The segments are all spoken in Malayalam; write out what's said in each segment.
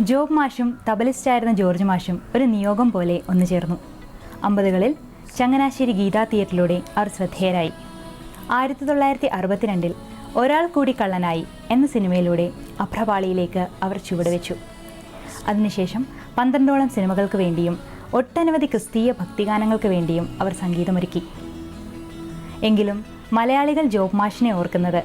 ജോബ് മാഷും തബലിസ്റ്റായിരുന്ന ജോർജ് മാഷും ഒരു നിയോഗം പോലെ ഒന്നു ചേർന്നു. അമ്പതുകളിൽ ചങ്ങനാശ്ശേരി ഗീതാ തിയേറ്ററിലൂടെ അവർ ശ്രദ്ധേയരായി. ആയിരത്തി തൊള്ളായിരത്തി അറുപത്തിരണ്ടിൽ ഒരാൾ കൂടി കള്ളനായി എന്ന സിനിമയിലൂടെ അഭ്രപാളിയിലേക്ക് അവർ ചുവടുവെച്ചു. അതിനുശേഷം പന്ത്രണ്ടോളം സിനിമകൾക്ക് വേണ്ടിയും ഒട്ടനവധി ക്രിസ്തീയ ഭക്തിഗാനങ്ങൾക്ക് വേണ്ടിയും അവർ സംഗീതമൊരുക്കി. എങ്കിലും മലയാളികൾ ജോബ് മാഷിനെ ഓർക്കുന്നത്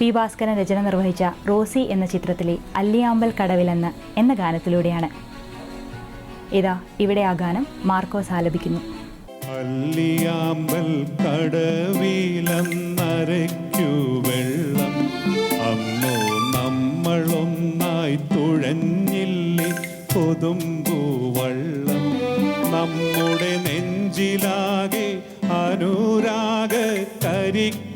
പി ഭാസ്കരൻ രചന നിർവഹിച്ച റോസി എന്ന ചിത്രത്തിലെ അല്ലിയാമ്പൽ കടവിലെന്ന് എന്ന ഗാനത്തിലൂടെയാണ്. ഇതാ ഇവിടെ ആ ഗാനം മാർക്കോസ് ആലപിക്കുന്നു. അല്ലിയാമ്പൽ കടവിലന്നരയ്ക്കു വെള്ളം. അമ്മോ നമ്മളൊന്നായി തുഴഞ്ഞില്ലേ കൊതുമ്പു വള്ളം. നമ്മുടെ നെഞ്ചിലാകെ അനുരാഗ കരിക്കിൻ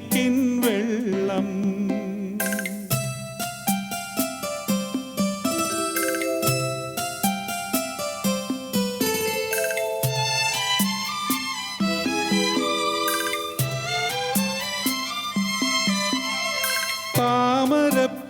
தாமரப்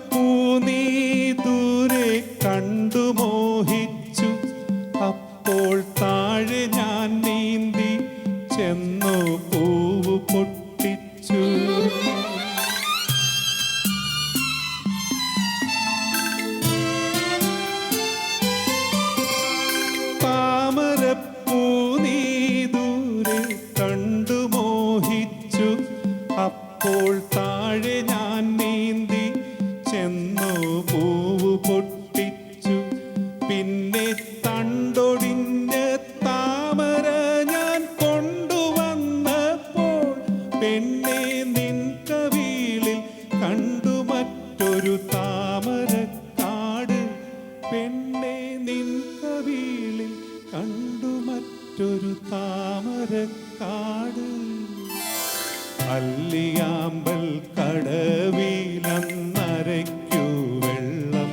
മറ്റൊരു താമരക്കാട് പെണ്ണെ നിൻ കവിളിൽ കണ്ടു മറ്റൊരു താമരക്കാട് അല്ലിയാമ്പൽ കടവിലന്നരയ്ക്കു വെള്ളം.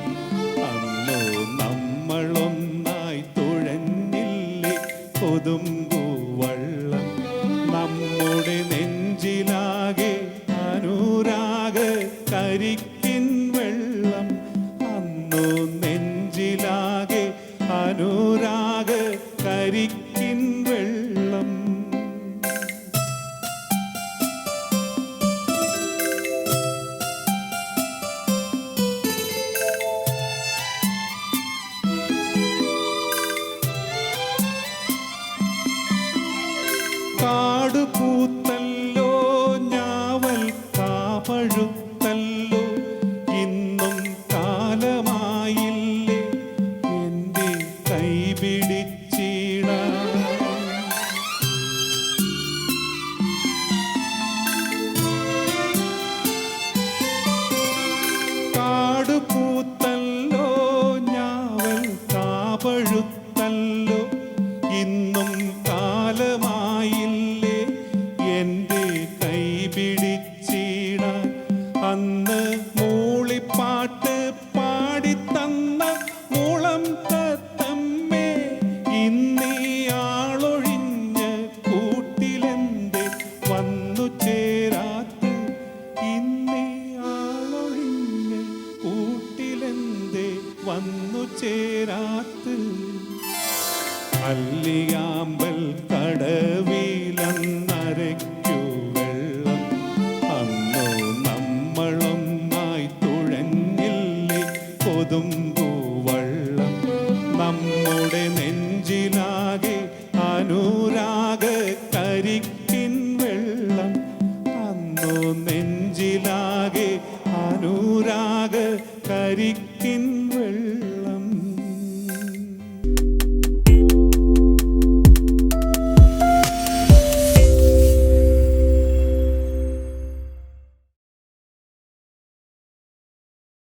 അന്നോ നമ്മളൊന്നായി തുഴഞ്ഞില്ലേ കൊതുമ്പു വള്ളം. നമ്മുടെ നെഞ്ചിലാകെ അനുരാഗ കരിക്കിൻ കാട് പൂത്തല്ലോ ചേരാത്ത് അല്ലിയാമ്പൽ കടവിലന്നരയ്ക്കു തുഴഞ്ഞില്ലേ നമ്മുടെ നെഞ്ചിലാകെ അനുരാഗ വെള്ളം. നെഞ്ചിലാകെ അനുരാഗ